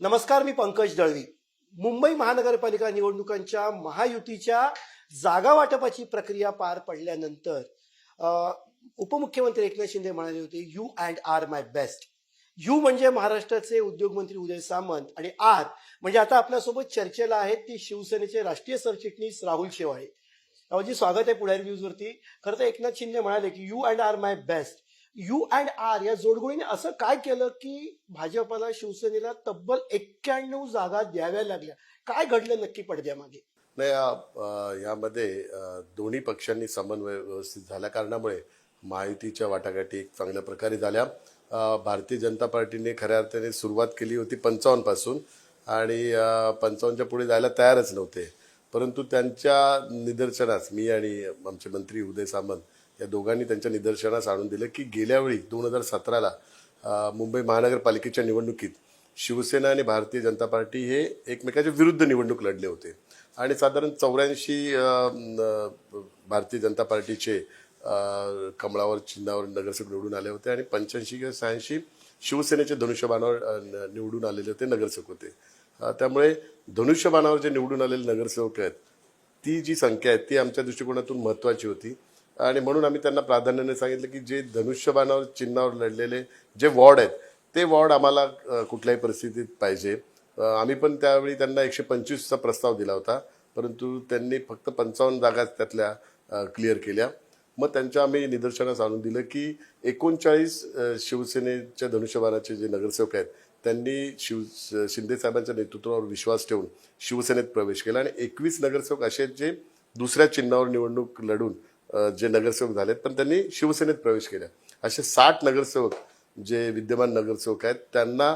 नमस्कार मी पंकज दळवी. मुंबई महानगरपालिका निवडणुकांच्या महायुतीच्या जागा वाटपाची प्रक्रिया पार पडल्यानंतर उपमुख्यमंत्री एकनाथ शिंदे म्हणाले होते U and R my best U म्हणजे महाराष्ट्राचे उद्योगमंत्री उदय सामंत आणि आर म्हणजे आता आपल्यासोबत चर्चेला आहेत ती शिवसेनेचे राष्ट्रीय सरचिटणीस राहुल शेवाळे. राहुलजी स्वागत आहे पुढारी न्यूजवरती. खरं तर एकनाथ शिंदे म्हणाले की U and R my best U and R या जोडगोळीने असं काय केलं की भाजपला शिवसेनेला तब्बल एक्क्याण्णव जागा द्याव्या लागल्या? काय घडलं नक्की पडद्यामागे? नाही यामध्ये दोन्ही पक्षांनी समन्वय व्यवस्थित झाल्या कारणामुळे महायुतीच्या वाटाघाटी एक चांगल्या प्रकारे झाल्या. भारतीय जनता पार्टीने खऱ्या अर्थाने सुरुवात केली होती पंचावन्नपासून आणि पंचावन्नच्या पुढे जायला तयारच नव्हते. परंतु त्यांच्या निदर्शनास मी आणि आमचे मंत्री उदय सामंत या दोघांनी त्यांच्या निदर्शनास आणून दिलं की गेल्यावेळी दोन हजार सतराला मुंबई महानगरपालिकेच्या निवडणुकीत शिवसेना आणि भारतीय जनता पार्टी हे एकमेकाच्या विरुद्ध निवडणूक लढले होते. आणि साधारण चौऱ्याऐंशी भारतीय जनता पार्टीचे कमळावर चिन्हावर नगरसेवक निवडून आले होते आणि पंच्याऐंशी किंवा शहाऐंशी शिवसेनेचे धनुष्यबाणावर न- निवडून आलेले होते नगरसेवक होते. त्यामुळे धनुष्यबाणावर जे निवडून आलेले नगरसेवक आहेत ती जी संख्या आहे ती आमच्या दृष्टिकोनातून महत्वाची होती. आणि म्हणून आम्ही त्यांना प्राधान्याने सांगितलं की जे धनुष्यबाणावर चिन्हावर लढलेले जे वॉर्ड आहेत ते वॉर्ड आम्हाला कुठल्याही परिस्थितीत पाहिजे. आम्ही पण त्यावेळी त्यांना एकशे पंचवीसचा प्रस्ताव दिला होता परंतु त्यांनी फक्त पंचावन्न जागा त्यातल्या क्लिअर केल्या. मग त्यांच्या आम्ही निदर्शनास आणून दिलं की एकोणचाळीस शिवसेनेच्या धनुष्यबाणाचे जे नगरसेवक आहेत त्यांनी शिव शिंदेसाहेबांच्या नेतृत्वावर विश्वास ठेवून शिवसेनेत प्रवेश केला. आणि एकवीस नगरसेवक असे जे दुसऱ्या चिन्हावर निवडणूक लढून जे नगरसेवक झालेत पण त्यांनी शिवसेनेत प्रवेश केला. असे साठ नगरसेवक जे विद्यमान नगरसेवक आहेत त्यांना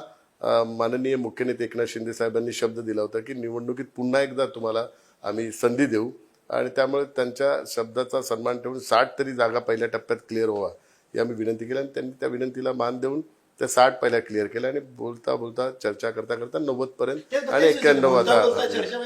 माननीय मुख्य नेते एकनाथ शिंदे साहेबांनी शब्द दिला होता की निवडणुकीत पुन्हा एकदा तुम्हाला आम्ही संधी देऊ. आणि त्यामुळे त्यांच्या शब्दाचा सन्मान ठेवून साठ तरी जागा पहिल्या टप्प्यात क्लिअर व्हावा ही आम्ही विनंती केली. आणि त्यांनी त्या विनंतीला मान देऊन त्या साठ पहिल्या क्लिअर केल्या आणि बोलता बोलता चर्चा करता करता नव्वद पर्यंत आणि एक्क्याण्णव आता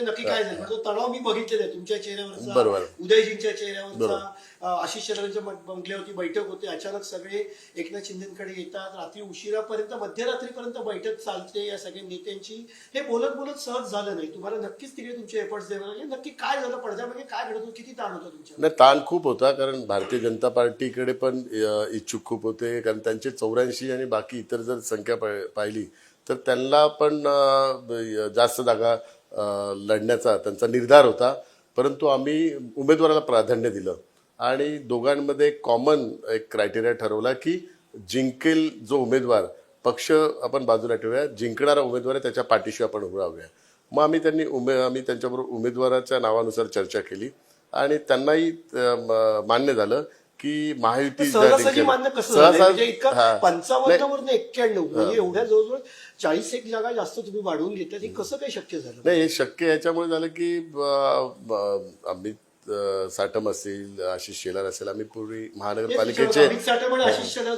नक्की काय झालं? तणाव मी बघितलेला आहे. तुमच्या चेहऱ्यावरचा बरोबर. उदयजींच्या चेहऱ्यावरचा अं, आशिष चंद्रांच्या बंगल्यावरती बैठक होते अचानक सगळे एकनाथ शिंदेकडे येतात. रात्री उशिरापर्यंत मध्यरात्रीपर्यंत बैठक चालते या सगळ्या नेत्यांची. हे बोलत बोलत सहज झालं नाही. तुम्हाला नक्कीच तिकडे तुमचे एफर्ट्स द्यावे लागले नक्की काय झालं पडद्यामध्ये म्हणजे काय घडत होतं किती ताण होता तुमच्या नाही ताण खूप होता कारण भारतीय जनता पार्टीकडे पण इच्छुक खूप होते. कारण त्यांचे चौऱ्याऐंशी आणि बाकी इतर जर संख्या पाहिली तर त्यांना पण जास्त जागा लढण्याचा त्यांचा निर्धार होता. परंतु आम्ही उमेदवाराला प्राधान्य दिलं. आणि दोघांमध्ये कॉमन एक क्रायटेरिया ठरवला की जिंकेल जो उमेदवार पक्ष आपण बाजूला ठेवूया जिंकणारा उमेदवार आहे त्याच्या पाठीशी आपण उभं राहूया. मग आम्ही त्यांनी उमे आम्ही त्यांच्याबरोबर उमेदवाराच्या नावानुसार चर्चा केली आणि त्यांनाही मान्य झालं की महायुती म्हणजे. पंचावन्न एक्क्याण्णव म्हणजे एवढ्या जवळजवळ चाळीस एक जागा जास्त तुम्ही वाढवून घेतल्यात हे कसं काय शक्य झालं? नाही हे शक्य याच्यामुळे झालं की आम्ही साटम असेल आशिष शेलार असेल आम्ही पूर्वी महानगरपालिकेचे शेलार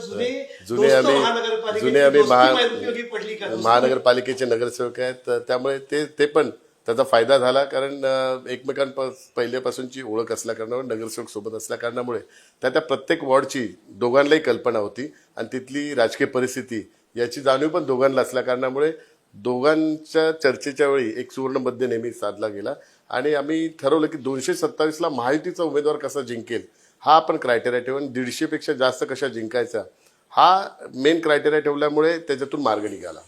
जुने आम्ही जुने आम्ही महा- महानगरपालिकेचे नगरसेवक आहेत. त्यामुळे ते ते पण त्याचा फायदा झाला कारण एकमेकांप पहिल्यापासूनची ओळख असल्या नगरसेवक सोबत असल्या कारणामुळे त्या त्या प्रत्येक वॉर्डची दोघांनाही कल्पना होती. आणि तिथली राजकीय परिस्थिती याची जाणीव पण दोघांना असल्या कारणामुळे दोघांच्या चर्चेच्या वेळी एक सुवर्ण मध्य नेहमी साधला गेला. आणि आम्ही ठरवलं की दोनशे सत्तावीसला महायुतीचा उमेदवार कसा जिंकेल हा आपण क्रायटेरिया ठेवून दीडशे पेक्षा जास्त कशा जिंकायचा हा मेन क्रायटेरिया ठेवल्यामुळे त्याच्यातून मार्ग निघाला.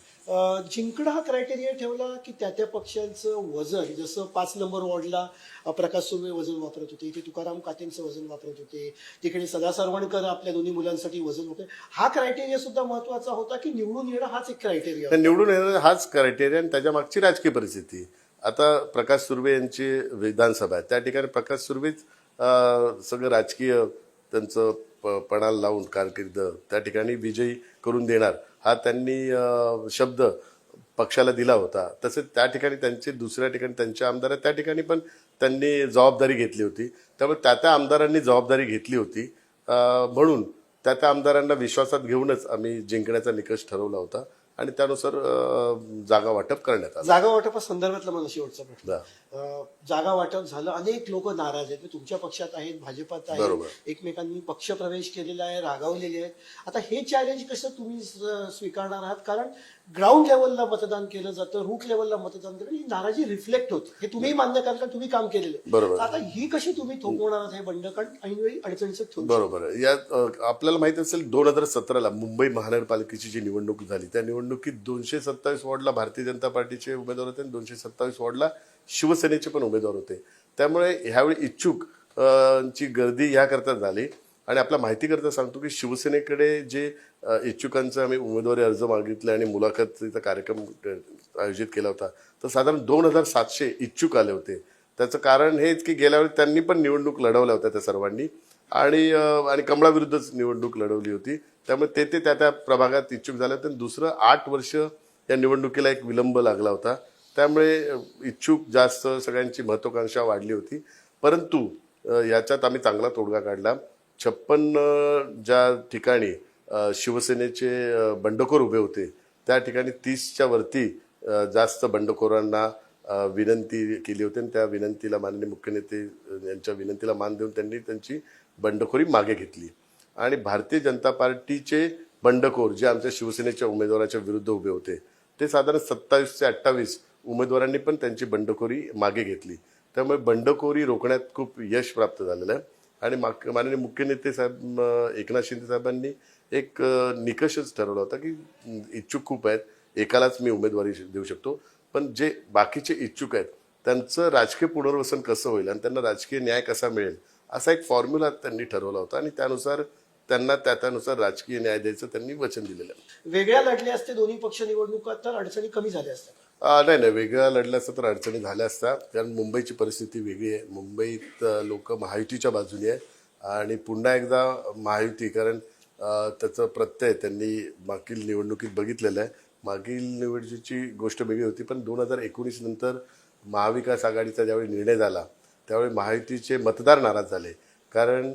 जिंकणं हा क्रायटेरिया ठेवला की त्या त्या पक्षांचं वजन जसं पाच नंबर वॉर्डला प्रकाश सुर्वे वजन वापरत होते इथे तुकाराम कातेंचं वजन वापरत होते तिकडे सदा सरवणकर आपल्या दोन्ही मुलांसाठी वजन होते. हा क्रायटेरिया सुद्धा महत्त्वाचा होता की निवडून येणं हाच एक क्रायटेरिया निवडून येणं हाच क्रायटेरिया आणि त्याच्या मागची राजकीय परिस्थिती. आता प्रकाश सुर्वे यांची विधानसभा आहे. त्या ठिकाणी प्रकाश सुर्वेच सगळं राजकीय त्यांचं प- पणाला लावून कारकीर्द त्या ठिकाणी विजयी करून देणार. हा त्यांनी शब्द पक्षाला दिला होता. तसेच त्या ठिकाणी त्यांचे दुसऱ्या ठिकाणी त्यांचे आमदार त्या ठिकाणी पण त्यांनी जबाबदारी घेतली होती. त्यामुळे त्या त्या आमदारांनी जबाबदारी घेतली होती. म्हणून त्या त्या आमदारांना विश्वासात घेऊनच आम्ही जिंकण्याचा निकष ठरवला होता. आणि त्यानुसार जागा वाटप करण्यात आलं. जागा वाटपा संदर्भातला मला शेवटचा प्रश्न. जागा वाटप झालं अनेक लोक नाराज आहेत. तुमच्या पक्षात आहेत भाजपात. आहेत. एकमेकांनी पक्ष प्रवेश केलेला आहे रागावलेले आहेत. आता हे चॅलेंज कसं तुम्ही स्वीकारणार आहात? कारण ग्राउंड लेवलला मतदान केलं जातं रूट लेवलला मतदान केलं ही नाराजी रिफ्लेक्ट होते. हे तुम्ही मान्य कराल कारण तुम्ही काम केलेलं. बरोबर. आता ही कशी तुम्ही थोपवणार हे बंड कारण ऐनवेळी अडचणीचं बरोबर अ, आपल्याला माहीत असेल दोन हजार सतराला मुंबई महानगरपालिकेची जी निवडणूक झाली त्या निवडणुकीत दोनशे सत्तावीस वॉर्डला भारतीय जनता पार्टीचे उमेदवार होते आणि दोनशे सत्तावीस वॉर्डला शिवसेनेचे पण उमेदवार होते. त्यामुळे ह्यावेळी इच्छुक ची गर्दी ह्याकरता झाली. आणि आपल्या माहितीकरता सांगतो की शिवसेनेकडे जे इच्छुकांचं आम्ही उमेदवारी अर्ज मागितले आणि मुलाखतीचा कार्यक्रम आयोजित केला होता तर साधारण दोन हजार सातशे इच्छुक आले होते. त्याचं कारण हेच की गेल्या वेळी त्यांनी पण निवडणूक लढवल्या होत्या त्या सर्वांनी आणि आणि कमळाविरुद्धच निवडणूक लढवली होती. त्यामुळे ते ते त्या त्या प्रभागात इच्छुक झाले होते. दुसरं आठ वर्ष या निवडणुकीला एक विलंब लागला होता. त्यामुळे इच्छुक जास्त सगळ्यांची महत्वाकांक्षा वाढली होती. परंतु याच्यात आम्ही चांगला तोडगा काढला. छप्पन ज्या ठिकाणी शिवसेनेचे बंडखोर उभे होते त्या ठिकाणी तीसच्या वरती जास्त बंडखोरांना विनंती केली होती आणि त्या विनंतीला माननीय मुख्य नेते यांच्या विनंतीला मान देऊन त्यांनी त्यांची बंडखोरी मागे घेतली. आणि भारतीय जनता पार्टीचे बंडखोर जे आमच्या शिवसेनेच्या उमेदवाराच्या विरुद्ध उभे होते ते साधारण सत्तावीस ते अठ्ठावीस उमेदवारांनी पण त्यांची बंडखोरी मागे घेतली. त्यामुळे बंडखोरी रोखण्यात खूप यश प्राप्त झालेलं आहे. आणि माग- माननीय मुख्य नेते साहेब एकनाथ शिंदे साहेबांनी एक निकषच ठरवला होता की इच्छुक खूप आहेत एकालाच मी उमेदवारी देऊ शकतो. पण जे बाकीचे इच्छुक आहेत त्यांचं राजकीय पुनर्वसन कसं होईल आणि त्यांना राजकीय न्याय कसा मिळेल असा एक फॉर्म्युला त्यांनी ठरवला होता आणि त्यानुसार त्यांना त्या त्यानुसार राजकीय न्याय द्यायचं त्यांनी वचन दिलेलं. आहे वेगळ्या लढले असते दोन्ही पक्ष निवडणुका तर अडचणी कमी झाल्या असत्या. नाही नाही वेगळं लढल्या असतं तर अडचणी झाल्या असत्या. कारण मुंबईची परिस्थिती वेगळी आहे. मुंबईत लोक महायुतीच्या बाजूने आहे आणि पुन्हा एकदा महायुती कारण त्याचं प्रत्यय त्यांनी मागील निवडणुकीत बघितलेलं आहे. मागील निवडणुकीची गोष्ट वेगळी होती पण दोन हजार एकोणीस नंतर महाविकास आघाडीचा ज्यावेळी निर्णय झाला त्यावेळी महायुतीचे मतदार नाराज झाले. कारण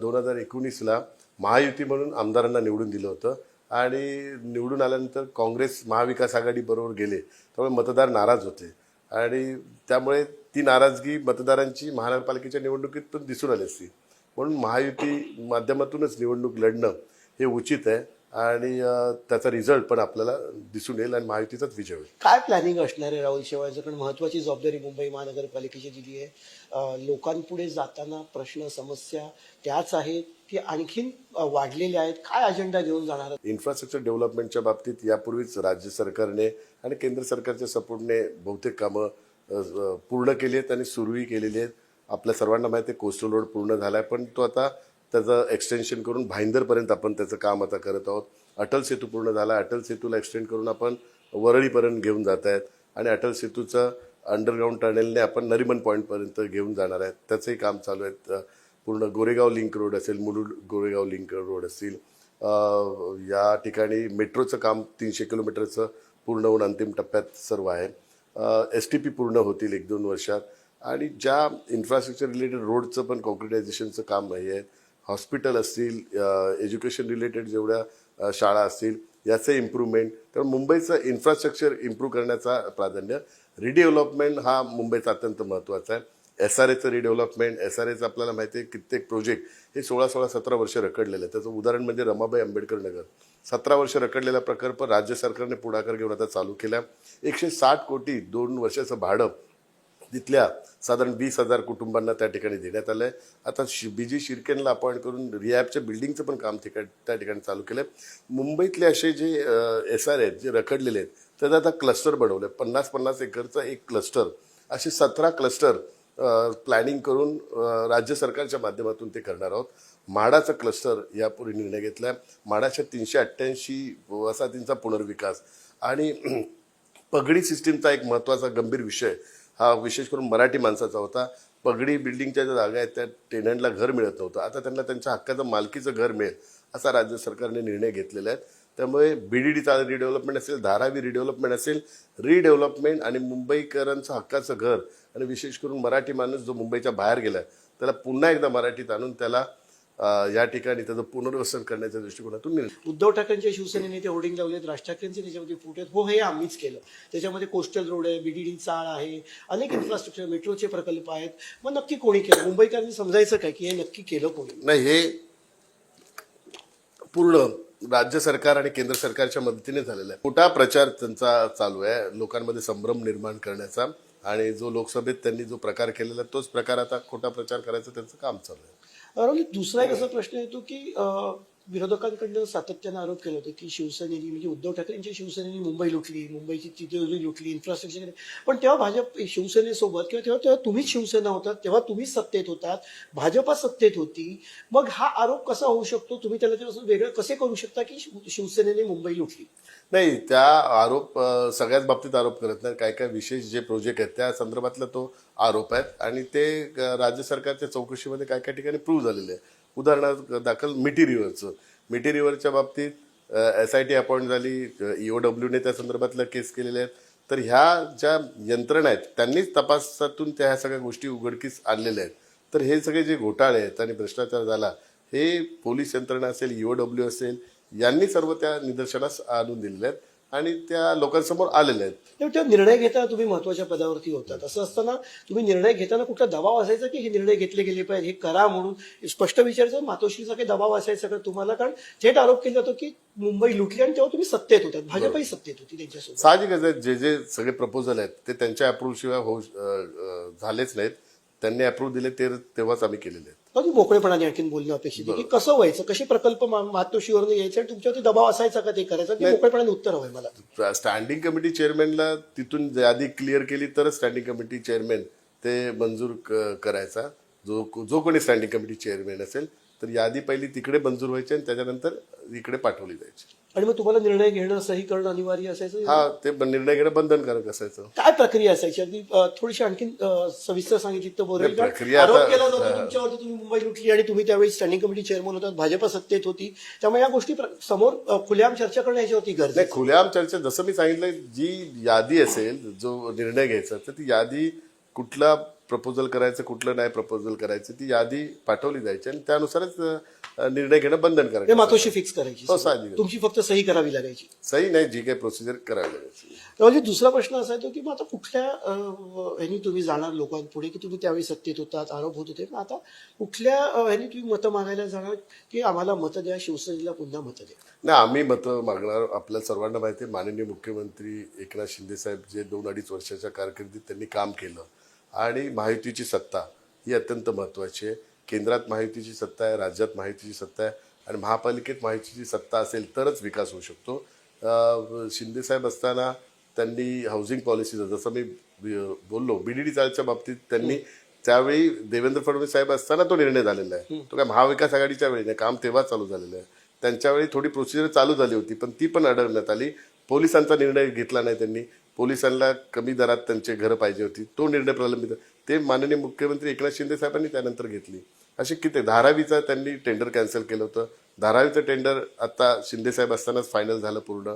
दोन हजार एकोणीसला महायुती म्हणून आमदारांना निवडून दिलं होतं. आणि निवडून आल्यानंतर काँग्रेस महाविकास आघाडी बरोबर गेले त्यामुळे मतदार नाराज होते. आणि त्यामुळे ती नाराजगी मतदारांची महानगरपालिकेच्या निवडणुकीत पण दिसून आली असती. म्हणून महायुती माध्यमातूनच निवडणूक लढणं हे उचित आहे आणि त्याचा रिझल्ट पण आपल्याला दिसून येईल आणि महायुतीचाच विजय होईल. काय प्लॅनिंग असणार आहे राहुल शेवाळचं? कारण महत्वाची जबाबदारी मुंबई महानगरपालिकेची दिली आहे. लोकांपुढे जाताना प्रश्न समस्या त्याच आहेत. की आणखीन वाढलेली आहेत. काय अजेंडा घेऊन जाणार? इन्फ्रास्ट्रक्चर डेव्हलपमेंटच्या बाबतीत यापूर्वीच राज्य सरकारने आणि केंद्र सरकारच्या सपोर्टने बहुतेक कामं पूर्ण केली आहेत आणि सुरूही केलेली आहेत. आपल्या सर्वांना माहिती आहे कोस्टल रोड पूर्ण झाला आहे पण तो आता त्याचं एक्सटेन्शन करून भाईंदरपर्यंत आपण त्याचं काम आता करत आहोत. अटल सेतू पूर्ण झाला अटल सेतूला एक्सटेंड करून आपण वरळीपर्यंत घेऊन जात आहेत आणि अटल सेतूचं अंडरग्राऊंड टनेलने आपण नरिमन पॉईंटपर्यंत घेऊन जाणार आहेत. त्याचंही काम चालू आहे पूर्ण गोरेगाव लिंक रोड असेल मुलुड गोरेगाव लिंक रोड असतील या ठिकाणी मेट्रोचं काम तीनशे किलोमीटरचं पूर्ण होऊन अंतिम टप्प्यात सर्व आहे. एस टी पी पूर्ण होतील एक दोन वर्षात. आणि ज्या इन्फ्रास्ट्रक्चर रिलेटेड रोडचं पण कॉन्क्रिटायझेशनचं काम आहे आहे. हॉस्पिटल असतील एज्युकेशन रिलेटेड जेवढ्या शाळा असतील याचं इम्प्रूव्हमेंट तर मुंबईचं इन्फ्रास्ट्रक्चर इम्प्रूव्ह करण्याचा प्राधान्य रिडेव्हलपमेंट हा मुंबईचा अत्यंत महत्त्वाचा आहे. एस आर एचं रिडेव्हलपमेंट एस आर एचं आपल्याला माहिती आहे कित्येक प्रोजेक्ट हे सोळा सोळा सतरा वर्ष रखडलेलं आहे त्याचं उदाहरण म्हणजे रमाबाई आंबेडकर नगर. सतरा वर्ष रखडलेला प्रकल्प राज्य सरकारने पुढाकार घेऊन आता चालू केला. एकशे साठ कोटी दोन वर्षाचं भाडं तिथल्या साधारण वीस हजार कुटुंबांना त्या ठिकाणी देण्यात आलं आहे आता शि बी जी शिर्केनला अपॉइंट करून रिॲपच्या बिल्डिंगचं पण काम ठिकाण त्या ठिकाणी चालू केलं आहे मुंबईतले असे जे एस आर आहेत जे रखडलेले आहेत त्याचं आता क्लस्टर बनवलं आहे पन्नास पन्नास एकरचा एक क्लस्टर असे सतरा क्लस्टर प्लॅनिंग करून राज्य सरकारच्या माध्यमातून ते करणार आहोत. माडाचं क्लस्टर यापूर्वी निर्णय घेतला आहे माडाच्या तीनशे अठ्ठ्याऐंशी वसाहतींचा पुनर्विकास आणि पगडी सिस्टीमचा एक महत्त्वाचा गंभीर विषय हा विशेष करून मराठी माणसाचा होता. पगडी बिल्डिंगच्या ज्या जागा आहेत त्या टेनंटला घर मिळत नव्हतं. आता त्यांना त्यांच्या हक्काचं मालकीचं घर मिळेल असा राज्य सरकारने निर्णय घेतलेला आहे. त्यामुळे बीडीडीचा रिडेव्हलपमेंट असेल धारावी रिडेव्हलपमेंट असेल रिडेव्हलपमेंट आणि मुंबईकरांचं हक्काचं घर आणि विशेष करून मराठी माणूस जो मुंबईच्या बाहेर गेला त्याला पुन्हा एकदा मराठीत आणून त्याला या ठिकाणी त्याचं पुनर्वसन करण्याच्या दृष्टिकोनातून उद्धव ठाकरेंच्या शिवसेनेने ते होर्डिंग लावलेत राज ठाकरेंचे त्याच्यामध्ये फुट आहेत. हो हे आम्हीच केलं. त्याच्यामध्ये कोस्टल रोड आहे बीडीडी चाळ आहे अनेक इन्फ्रास्ट्रक्चर मेट्रोचे प्रकल्प आहेत. मग नक्की कोणी केलं? मुंबईकरांनी समजायचं काय की हे नक्की केलं कोणी? नाही हे पूर्ण राज्य सरकार आणि केंद्र सरकारच्या मदतीने झालेला आहे. मोठा प्रचार त्यांचा चालू आहे. लोकांमध्ये संभ्रम निर्माण करण्याचा आणि जो लोकसभेत त्यांनी जो प्रकार केलेला आहे, तोच प्रकार आता खोटा प्रचार करायचा त्यांचं काम चालू आहे. दुसरा एक असा प्रश्न येतो की विरोधकांकडनं सातत्यानं आरोप केला होता की शिवसेनेनी म्हणजे उद्धव ठाकरेंच्या शिवसेनेने मुंबई लुटली मुंबईची तिजोरी लुटली इन्फ्रास्ट्रक्चर पण तेव्हा भाजप शिवसेनेसोबत किंवा तेव्हा तेव्हा तुम्हीच शिवसेना होतात तेव्हा तुम्हीच सत्तेत होतात भाजपा सत्तेत होती. मग हा आरोप कसा होऊ शकतो? तुम्ही त्याला त्यापासून वेगळं कसे करू शकता की शिवसेनेने मुंबई लुटली? नाही त्या आरोप सगळ्याच बाबतीत आरोप करत नाही काय काय विशेष जे प्रोजेक्ट आहेत त्या संदर्भातला तो आरोप आहेत. आणि ते राज्य सरकारच्या चौकशीमध्ये काय काय ठिकाणी प्रूव्ह झालेले आहे उदाहरणार्थ दाखल मिठी रिव्हरचं मिठी रिव्हरच्या बाबतीत एस आय टी अपॉइंट झाली ईओडब्ल्यूने त्या संदर्भातल्या केस केलेल्या आहेत. तर ह्या ज्या यंत्रणा आहेत त्यांनीच तपासातून त्या ह्या सगळ्या गोष्टी उघडकीस आणलेल्या आहेत. तर हे सगळे जे घोटाळे आहेत आणि भ्रष्टाचार झाला हे पोलीस यंत्रणा असेल ईओडब्ल्यू असेल यांनी सर्व त्या निदर्शनास आणून दिलेल्या आहेत. आणि त्या लोकांसमोर आलेल्या आहेत. तेव्हा तेव्हा निर्णय घेताना तुम्ही महत्त्वाच्या पदावरती होतात. असं असताना तुम्ही निर्णय घेताना कुठला दबाव असायचा की हे निर्णय घेतले गेले पाहिजे हे करा म्हणून? स्पष्ट विचारायचं मातोश्रीचा काही दबाव असायचा का तुम्हाला? कारण थेट आरोप केला जातो की मुंबई लुटली आणि तेव्हा तुम्ही सत्तेत होतात भाजपही सत्तेत होती त्यांच्यासोबत. साहजिकच आहे जे जे सगळे प्रपोजल आहेत ते त्यांच्या अप्रूव्ह शिवाय होऊ अ, अ, झालेच नाहीत. त्यांनी अप्रूव्ह दिले ते तेव्हाच आम्ही केलेले आहेत. अगदी मोकळेपणाने आणखीन बोलणं अपेक्षित आहे? की कसं व्हायचं? कसे प्रकल्प मा- मातोश्रीवरनं यायचे? आणि तुमच्यावरती दबाव असायचा का ते करायचं? की मोकळेपणाने उत्तर हवंय मला. स्टँडिंग कमिटी चेअरमॅनला तिथून यादी क्लिअर केली तरच स्टँडिंग कमिटी चेअरमॅन ते मंजूर करायचा. जो जो कोणी स्टँडिंग कमिटी चेअरमॅन असेल तर यादी पहिली तिकडे मंजूर व्हायची आणि त्याच्यानंतर इकडे पाठवली जायची. आणि मग तुम्हाला निर्णय घेणं सही करणं अनिवार्य असायचं? हा ते निर्णय घेणं बंधनकारक असायचं. काय प्रक्रिया असायची? अगदी अ, थोडीशी आणखीन अ, सविस्तर सांगितली तर बरं होईल. नाही, प्रक्रिया कारण आरोप आता- केला जातो तुमच्यावरती तुम्ही मुंबई लुटली आणि तुम्ही त्यावेळी स्टँडिंग कमिटी चेअरमन होतात भाजप सत्तेत होती. त्यामुळे या गोष्टी प्र- समोर अ, खुलेआम चर्चा करणं याच्यावरती गरज नाही खुलेआम चर्चा जसं मी सांगितलं जी यादी असेल जो निर्णय घ्यायचा तर ती यादी कुठला प्रपोजल करायचं कुठलं नाही प्रपोजल करायचं ती यादी पाठवली जायची आणि त्यानुसारच निर्णय घेणं बंधनकारक ते मातोशी फिक्स करायची. हो, साहजिक. तुमची फक्त सही करावी लागायची. सही नाही जी काही प्रोसिजर करावी लागायची. म्हणजे दुसरा प्रश्न असा येतो की मग आता कुठल्या अ, ह्यानी तुम्ही जाणार लोकांपुढे की तुम्ही त्यावेळी सत्तेत होतात आरोप होत होते? पण आता कुठल्या अ, ह्यानी तुम्ही मतं मागायला जाणार की आम्हाला मतं द्या शिवसेनेला पुन्हा मतं द्या? नाही आम्ही मतं मागणार. आपल्या सर्वांना माहिती आहे माननीय मुख्यमंत्री एकनाथ शिंदे साहेब जे दोन अडीच वर्षाच्या कारकिर्दीत त्यांनी काम केलं. आणि महायुतीची सत्ता ही अत्यंत महत्वाची आहे. केंद्रात महायुतीची सत्ता आहे राज्यात महायुतीची सत्ता आहे आणि महापालिकेत महायुतीची सत्ता असेल तरच विकास होऊ शकतो. अं, शिंदे साहेब असताना त्यांनी हाऊसिंग पॉलिसी जसं मी बी- बोललो बीडीडी चालच्या बाबतीत त्यांनी त्यावेळी देवेंद्र फडणवीस साहेब असताना तो निर्णय झालेला आहे. तो काय महाविकास आघाडीच्या वेळी काम तेव्हा चालू झालेलं आहे. त्यांच्या वेळी थोडी प्रोसिजर चालू झाली होती पण ती पण अडवण्यात आली. पोलिसांचा निर्णय घेतला नाही त्यांनी. पोलिसांना कमी दरात त्यांचे घरं पाहिजे होती. तो निर्णय प्रलंबित ते माननीय मुख्यमंत्री एकनाथ शिंदे साहेबांनी त्यानंतर घेतली. असे किती? धारावीचा त्यांनी टेंडर कॅन्सल केलं होतं. धारावीचं टेंडर आता शिंदे साहेब असतानाच फायनल झालं पूर्ण.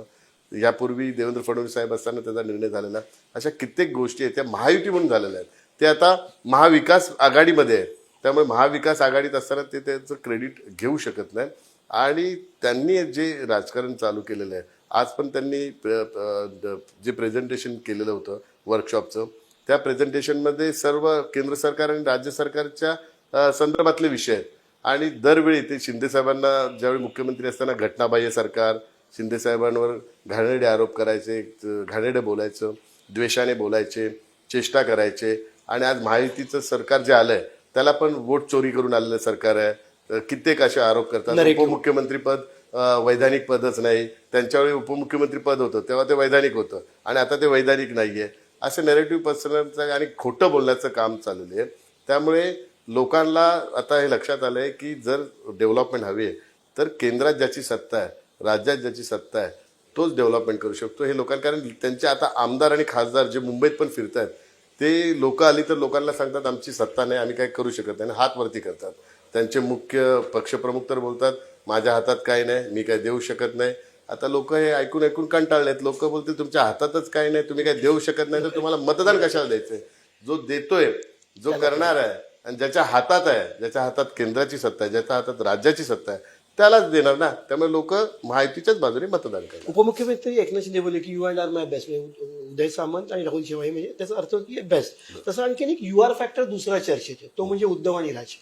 यापूर्वी देवेंद्र फडणवीस साहेब असताना त्याचा निर्णय झालेला. अशा कित्येक गोष्टी आहेत त्या महायुती म्हणून झालेल्या आहेत. ते आता महाविकास आघाडीमध्ये आहे त्यामुळे महाविकास आघाडीत असताना ते त्याचं क्रेडिट घेऊ शकत नाही. आणि त्यांनी जे राजकारण चालू केलेलं आहे आज पण त्यांनी जे प्रेझेंटेशन केलेलं होतं वर्कशॉपचं त्या प्रेझेंटेशनमध्ये सर्व केंद्र सरकार आणि राज्य सरकारच्या संदर्भातले विषय आहेत. आणि दरवेळी ते शिंदे साहेबांना ज्यावेळी मुख्यमंत्री असताना घटनाबाह्य सरकार शिंदे साहेबांवर घाणेरडे आरोप करायचे घाणेरडे बोलायचं द्वेषाने बोलायचे चेष्टा करायचे आणि आज महायुतीचं सरकार जे आलंय त्याला पण वोट चोरी करून आलेलं सरकार आहे. कित्येक असे आरोप करतात. Narrative. वैधानिक पदच नाही. त्यांच्यावेळी उपमुख्यमंत्री पद होतं तेव्हा ते वैधानिक होतं. आणि आता ते वैधानिक नाही आहे असे नेरेटिव्ह पर्सनचं आणि खोटं बोलण्याचं काम चाललेलं आहे. त्यामुळे लोकांना आता हे लक्षात आलं आहे की जर डेव्हलपमेंट हवी आहे तर केंद्रात ज्याची सत्ता आहे राज्यात ज्याची सत्ता आहे तोच डेव्हलपमेंट करू शकतो. हे लोकांना कारण त्यांचे आता आमदार आणि खासदार जे मुंबईत पण फिरत आहेत ते लोक आली तर लोकांना सांगतात आमची सत्ता नाही आम्ही काय करू शकत नाही आणि हात वरती करतात. त्यांचे मुख्य पक्षप्रमुख तर बोलतात माझ्या हातात काही नाही मी काही देऊ शकत नाही. आता लोक हे ऐकून ऐकून कंटाळलेत. लोक बोलते तुमच्या हातातच काही नाही तुम्ही काही देऊ शकत नाही तर तुम्हाला मतदान कशाला द्यायचंय? जो देतोय जो करणार आहे आणि ज्याच्या हातात आहे ज्याच्या हातात केंद्राची सत्ता आहे ज्याच्या हातात राज्याची सत्ता आहे त्यालाच देणार ना. त्यामुळे लोक महायुतीच्याच बाजूने मतदान करणार. उपमुख्यमंत्री एकनाथ शिंदे बोलले की U R my best Uday Samant आणि राहुल शेवाई म्हणजे त्याचा अर्थ की बेस्ट तसं आणखीन एक यू आर फॅक्टर दुसरा चर्चेत तो म्हणजे उद्धव आणि राज.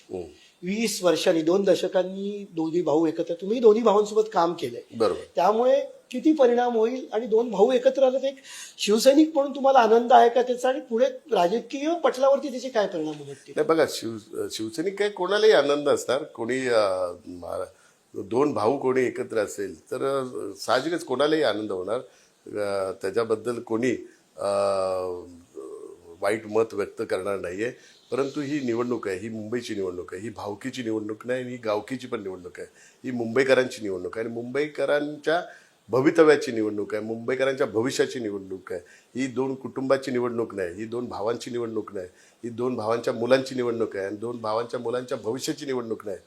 वीस वर्षांनी दोन दशकांनी दोन्ही भाऊ एकत्र तुम्ही दोन्ही भावांसोबत काम केलंय. बरोबर. त्यामुळे किती परिणाम होईल आणि दोन भाऊ एकत्र आले तर एक शिवसैनिक म्हणून तुम्हाला आनंद आहे का त्याचा? आणि पुढे राजकीय पटलावरती त्याचे काय परिणाम होतील नाही बघा शिव शिवसैनिक काय कोणालाही आनंद असणार. कोणी अं, महारा- दोन भाऊ कोणी एकत्र असेल तर अं, साहजिकच कोणालाही आनंद होणार. अं, त्याच्याबद्दल कोणी अं, वाईट मत व्यक्त करणार नाहीये. परंतु ही निवडणूक आहे ही मुंबईची निवडणूक आहे ही भावकीची निवडणूक नाही आणि ही गावकीची पण निवडणूक आहे. ही मुंबईकरांची निवडणूक आहे आणि मुंबईकरांच्या भवितव्याची निवडणूक आहे मुंबईकरांच्या भविष्याची निवडणूक आहे. ही दोन कुटुंबाची निवडणूक नाही ही दोन भावांची निवडणूक नाही ही दोन भावांच्या मुलांची निवडणूक आहे आणि दोन भावांच्या मुलांच्या भविष्याची निवडणूक नाही.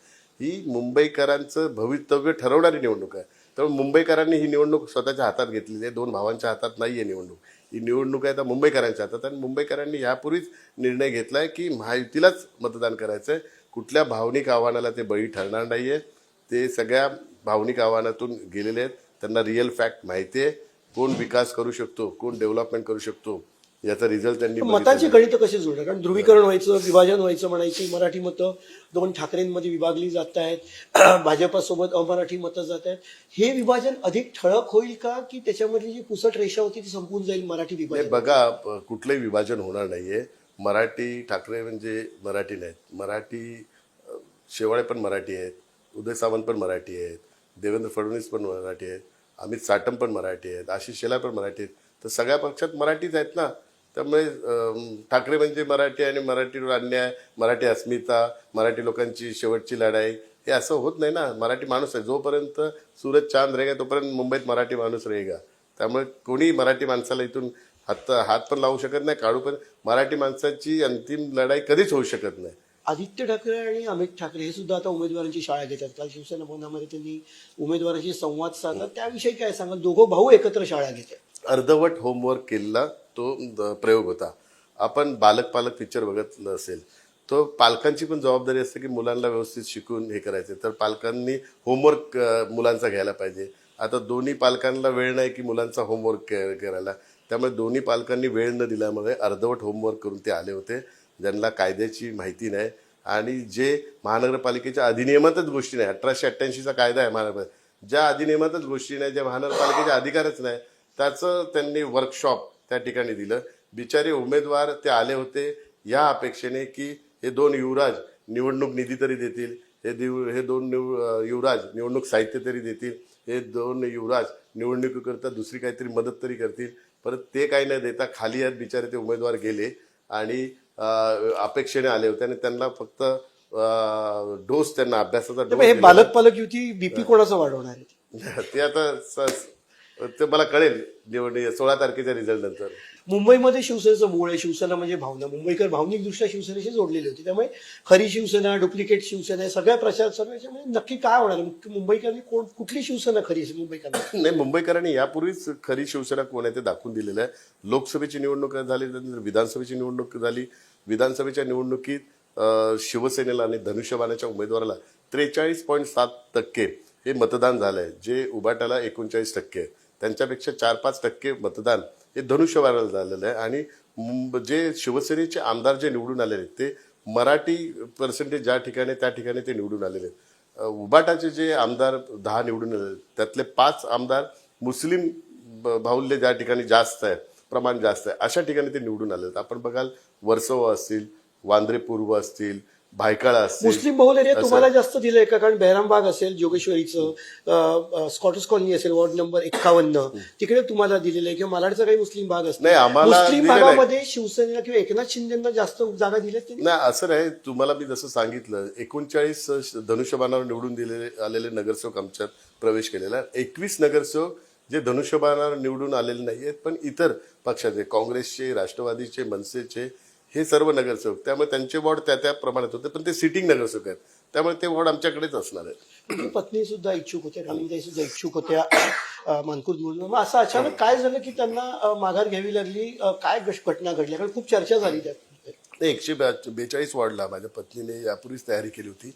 ही मुंबईकरांचं भवितव्य ठरवणारी निवडणूक आहे. त्यामुळे मुंबईकरांनी ही निवडणूक स्वतःच्या हातात घेतलेली आहे दोन भावांच्या हातात नाही आहे निवडणूक. ही निवडणूक आहे तर मुंबईकरांच्या हातात आणि मुंबईकरांनी यापूर्वीच निर्णय घेतला आहे की महायुतीलाच मतदान करायचं आहे कुठल्या भावनिक आव्हानाला ते बळी ठरणार नाही आहे ते सगळ्या भावनिक आव्हानातून गेलेले आहेत. त्यांना रिअल फॅक्ट माहिती आहे. कोण विकास करू शकतो कोण डेव्हलपमेंट करू शकतो याचा रिझल्ट त्यांनी मताची. गणित कशी जुळणार? कारण ध्रुवीकरण व्हायचं विभाजन व्हायचं म्हणायची मराठी मतं दोन ठाकरेंमध्ये विभागली जात आहेत भाजपासोबत अमराठी मतं जात आहेत. हे विभाजन अधिक ठळक होईल का की त्याच्यामधली जी पुसट रेषा होती ती संपून जाईल मराठी विभाजन? बघा कुठलंही विभाजन होणार नाहीये. मराठी ठाकरे म्हणजे मराठी नाहीत. मराठी शेवाळे पण मराठी आहेत उदय सामंत पण मराठी आहेत देवेंद्र फडणवीस पण मराठी आहेत अमित साटम पण मराठी आहेत आशिष शेलार पण मराठी आहेत. तर सगळ्या पक्षात मराठीच आहेत ना. त्यामुळे ठाकरे म्हणजे मराठी आणि मराठीवर अन्याय मराठी अस्मिता मराठी लोकांची शेवटची लढाई हे असं होत नाही ना. मराठी माणूस आहे. जोपर्यंत सूरज चांद रहेगा तोपर्यंत मुंबईत मराठी माणूस रहेगा त्यामुळे कोणी मराठी माणसाला इथून हात हात पण लावू शकत नाही काढू पण मराठी माणसाची अंतिम लढाई कधीच होऊ शकत नाही. आदित्य ठाकरे आणि अमित ठाकरे हे सुद्धा आता उमेदवारांची शाळा घेतात. काल शिवसेना भवनामध्ये त्यांनी उमेदवारांशी संवाद साधला. त्याविषयी काय सांगाल? दोघं भाऊ एकत्र शाळा घेतात. अर्धवट होमवर्क केलेला. तो प्रयोग होता. आपण बालक पालक पिक्चर बघितलं असेल तो पालकांची पण जबाबदारी असते की मुलांना व्यवस्थित शिकून हे करायचे. तर पालकांनी होमवर्क मुलांचा घ्यायला पाहिजे. आता दोन्ही पालकांना वेळ नाही की मुलांचा होमवर्क करायला. त्यामुळे दोन्ही पालकांनी वेळ न दिल्यामुळे अर्धवट होमवर्क करून ते आले होते. ज्यांना कायद्याची माहिती नाही. आणि जे महानगरपालिकेच्या अधिनियमातच गोष्टी नाही. अठराशे अठ्ठ्याऐंशीचा कायदा आहे महानगरपालिका ज्या अधिनियमातच गोष्टी नाही ज्या महानगरपालिकेच्या अधिकारच नाही त्याचं त्यांनी वर्कशॉप त्या ठिकाणी दिलं. बिचारे उमेदवार ते आले होते या अपेक्षेने की हे दोन युवराज निवडणूक निधी तरी देतील हे दिव हे दोन निव युवराज निवडणूक साहित्य तरी देतील हे दोन युवराज निवडणुकीकरता दुसरी काहीतरी मदत तरी करतील. परत ते काही न देता खाली आहेत बिचारे ते उमेदवार गेले आणि अपेक्षेने आले होते आणि त्यांना फक्त डोस त्यांना अभ्यासाचा डोस हे. पालक पालक युती बीपी कोणाचं वाढवणार ते आता ते मला कळेल निवडणूक सोळा तारखेच्या रिझल्ट नंतर. मुंबईमध्ये शिवसेनेचं मूळ आहे. शिवसेना म्हणजे भावना. मुंबईकर भावनिकदृष्ट्या शिवसेनेशी जोडलेली होती. त्यामुळे खरी शिवसेना डुप्लिकेट शिवसेना सगळ्या प्रचार सर्वेच्या म्हणजे नक्की काय होणार? मुंबईकरांनी कोण कुठली शिवसेना खरी आहे मुंबईकरांना? नाही मुंबईकरांनी यापूर्वीच खरी शिवसेना कोण आहे ते दाखवून दिलेलं आहे. लोकसभेची निवडणूक झाली त्यानंतर विधानसभेची निवडणूक झाली. विधानसभेच्या निवडणुकीत शिवसेनेला आणि धनुष्यबाणाच्या उमेदवाराला त्रेचाळीस पॉईंट सात टक्के हे मतदान झालंय जे उबाटाला एकोणचाळीस टक्के आहे. त्यांच्यापेक्षा चार पाच टक्के मतदान हे धनुष्यबाणाला झालेलं आहे. आणि जे शिवसेनेचे आमदार जे निवडून आलेले आहेत ते मराठी पर्सेंटेज ज्या ठिकाणी त्या ठिकाणी ते निवडून आलेले आहेत. उबाटाचे जे आमदार दहा निवडून आले त्यातले पाच आमदार मुस्लिम ब- बाहुल्य ज्या ठिकाणी जास्त आहे प्रमाण जास्त आहे अशा ठिकाणी ते निवडून आले आहेत. आपण बघाल वर्सोवा असतील वांद्रे पूर्व असतील असतील. मुस्लिम बहुल एरिया. तुम्हाला जास्त दिलंय का? कारण बेहरामबाग असेल जोगेश्वरीचं स्कॉटस कॉलनी असेल वॉर्ड नंबर एक्कावन्न तिकडे तुम्हाला दिलेलं आहे. किंवा मालाडचा काही मुस्लिम भाग असतो नाही, आम्हाला मुस्लिम. भागामध्ये शिवसेनेला किंवा एकनाथ शिंदेना जास्त जागा त्यांनी? नाही असं नाही. तुम्हाला मी जसं सांगितलं एकोणचाळीस धनुष्यबाणावर निवडून दिलेले आलेले नगरसेवक आमच्यात प्रवेश केलेला एकवीस नगरसेवक जे धनुष्यबाणावर निवडून आलेले नाही आहेत पण इतर पक्षाचे काँग्रेसचे राष्ट्रवादीचे मनसेचे हे सर्व नगरसेवक. त्यामुळे त्यांचे वॉर्ड त्या त्या प्रमाणात होते पण ते सिटिंग नगरसेवक आहेत. त्यामुळे ते वॉर्ड आमच्याकडेच असणार आहेत. पत्नी सुद्धा इच्छुक होत्या राणीताई सुद्धा इच्छुक होत्या निवडून मग असं अचानक काय झालं की त्यांना माघार घ्यावी लागली? काय घटना घडल्या? कारण खूप चर्चा झाली त्यात. एकशे बेचाळीस वॉर्डला माझ्या पत्नीने यापूर्वीच तयारी केली होती.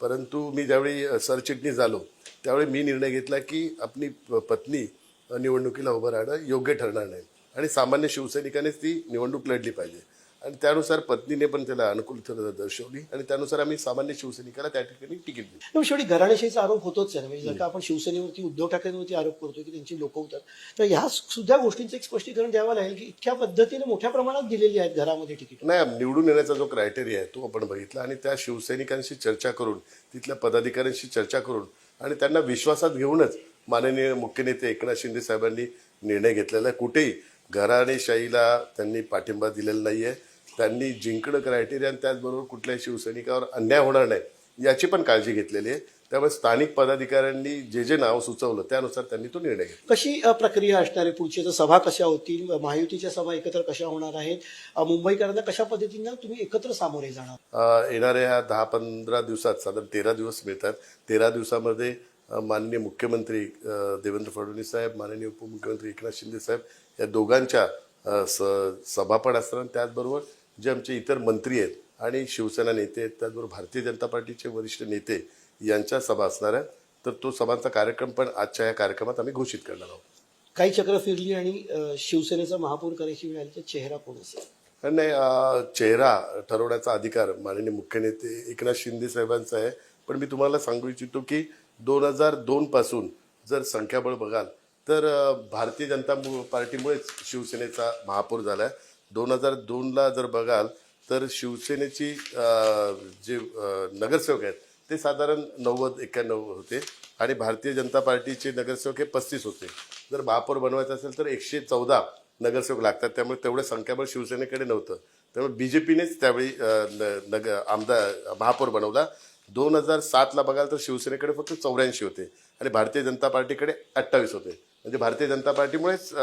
परंतु मी ज्यावेळी सरचिटणीस झालो त्यावेळी मी निर्णय घेतला की आपली पत्नी निवडणुकीला उभं राहणं योग्य ठरणार नाही. आणि सामान्य शिवसैनिकानेच ती निवडणूक लढली पाहिजे. आणि त्यानुसार पत्नीने पण त्याला अनुकूलता दर्शवली. आणि त्यानुसार आम्ही सामान्य शिवसैनिकाला त्या ठिकाणी तिकीट दिली. शेवटी घराणेशाहीचा आरोप होतोच आहे म्हणजे जर का आपण शिवसेनेवरती उद्धव ठाकरेंवरती आरोप करतोय की त्यांची लोक होतात तर ह्या सुद्धा गोष्टींचं एक स्पष्टीकरण द्यावं लागेल की इतक्या पद्धतीने मोठ्या प्रमाणात दिलेली आहेत घरामध्ये तिकीट. नाही निवडून येण्याचा जो क्रायटेरिया आहे तो आपण बघितला आणि त्या शिवसैनिकांशी चर्चा करून तिथल्या पदाधिकाऱ्यांशी चर्चा करून आणि त्यांना विश्वासात घेऊनच माननीय मुख्य नेते एकनाथ शिंदे साहेबांनी निर्णय घेतलेला आहे. कुठेही घराणेशाहीला त्यांनी पाठिंबा दिलेला नाहीये. त्यांनी जिंकणं क्रायटेरिया आणि त्याचबरोबर कुठल्याही शिवसैनिकावर अन्याय होणार नाही याची पण काळजी घेतलेली आहे. त्यामुळे स्थानिक पदाधिकाऱ्यांनी जे जे नाव सुचवलं त्यानुसार त्यांनी तो निर्णय घेतला. कशी प्रक्रिया असणार आहे? पुढची तर सभा कशा होतील? महायुतीच्या सभा एकत्र कशा होणार आहेत? मुंबईकरांना कशा पद्धतीनं तुम्ही एकत्र सामोरे जाणार? येणाऱ्या दहा पंधरा दिवसात साधारण तेरा दिवस मिळतात. तेरा दिवसामध्ये माननीय मुख्यमंत्री देवेंद्र फडणवीस साहेब माननीय उपमुख्यमंत्री एकनाथ शिंदे साहेब या दोघांच्या स- सभा पण असतात त्याचबरोबर जे आमचे इतर मंत्री आहेत आणि शिवसेना नेते आहेत त्याचबरोबर भारतीय जनता पार्टीचे वरिष्ठ नेते यांच्या सभा असणार आहेत. तर तो सभांचा कार्यक्रम पण आजच्या या कार्यक्रमात आम्ही घोषित करणार आहोत. काही चक्र फिरली आणि शिवसेनेचा महापौर करायची वेळ आली तर चेहरा कोण असेल? नाही चेहरा ठरवण्याचा अधिकार माननीय मुख्य नेते एकनाथ शिंदे साहेबांचा आहे. पण मी तुम्हाला सांगू इच्छितो की दोन हजार दोन पासून जर संख्याबळ बघाल तर भारतीय जनता पार्टीमुळेच शिवसेनेचा महापौर झाला आहे दोन हजार दोनला जर बघाल तर शिवसेनेची जे नगरसेवक आहेत ते साधारण नव्वद एक्क्याण्णव होते. आणि भारतीय जनता पार्टीचे नगरसेवक हे पस्तीस होते. जर महापौर बनवायचं असेल तर एकशे चौदा नगरसेवक लागतात. त्यामुळे तेवढं संख्याबळ शिवसेनेकडे नव्हतं. त्यामुळे बी त्यावेळी पीनेच न- नग आमदार महापौर बनवला. दोन हजार सातला बघाल तर शिवसेनेकडे फक्त चौऱ्याऐंशी होते. आणि भारतीय जनता पार्टीकडे अठ्ठावीस होते. म्हणजे भारतीय जनता पार्टीमुळेच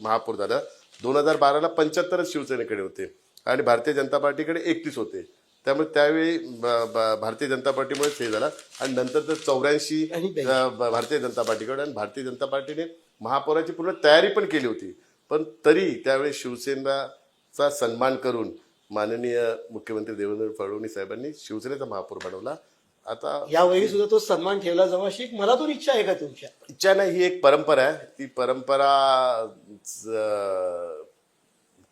महापौर झालं. दोन हजार बाराला पंच्याहत्तरच शिवसेनेकडे होते आणि भारतीय जनता पार्टीकडे एकतीस होते. त्यामुळे त्यावेळी भारतीय जनता पार्टीमुळेच हे झालं आणि नंतर तर चौऱ्याऐंशी भारतीय जनता पार्टीकडे आणि भारतीय जनता पार्टीने महापौराची पूर्ण तयारी पण केली होती. पण तरी त्यावेळी शिवसेनाचा सन्मान करून माननीय मुख्यमंत्री देवेंद्र फडणवीस साहेबांनी शिवसेनेचा महापौर बनवला. आता यावेळी सुद्धा तो सन्मान ठेवला जावा अशी एक मनातून इच्छा आहे का तुमच्या? इच्छा नाही ही एक परंपरा आहे. ती परंपरा ज-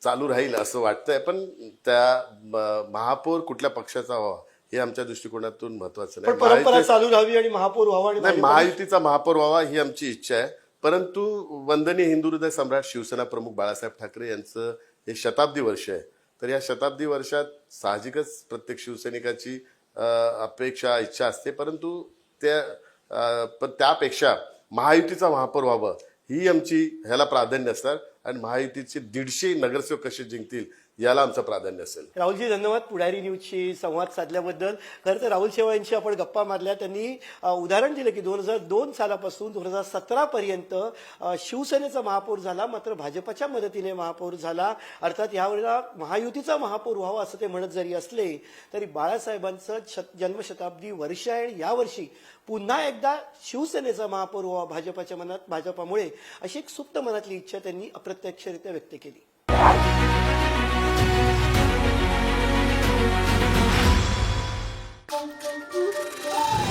चालू राहील असं वाटतंय. पण त्या म- महापौर कुठल्या पक्षाचा व्हावा हे आमच्या दृष्टिकोनातून महत्वाचं पण नाही परंपरा महायुती- चालू राहावी आणि महापौर व्हावा आणि नाही भाजपा- महायुतीचा महापौर व्हावा ही आमची इच्छा आहे. परंतु वंदनीय हिंदू हृदय सम्राट शिवसेना प्रमुख बाळासाहेब ठाकरे यांचं हे शताब्दी वर्ष आहे. तर या शताब्दी वर्षात साहजिकच प्रत्येक शिवसैनिकाची अपेक्षा इच्छा असते परंतु त्या पण त्यापेक्षा महायुतीचा महापौर व्हावं ही आमची ह्याला प्राधान्य असणार. आणि महायुतीचे दीडशे नगरसेवक कसे जिंकतील याला आमचं प्राधान्य असेल. राहुलजी धन्यवाद पुढारी न्यूजशी संवाद साधल्याबद्दल. खरं तर राहुल शेवा यांशी आपण गप्पा मारल्या. त्यांनी उदाहरण दिलं की दोन हजार दोन सालापासून दोन हजार सतरा पर्यंत शिवसेनेचा महापौर झाला मात्र भाजपच्या मदतीने महापौर झाला. अर्थात यावेळेला महायुतीचा महापौर व्हावा असं ते म्हणत जरी असले तरी बाळासाहेबांचं जन्मशताब्दी वर्ष आहे. आणि यावर्षी पुन्हा एकदा शिवसेनेचा महापौर व्हावा भाजपाच्या मनात भाजपामुळे अशी एक सुप्त मनातली इच्छा त्यांनी अप्रत्यक्षरित्या व्यक्त केली. Oh, oh, oh, oh, oh.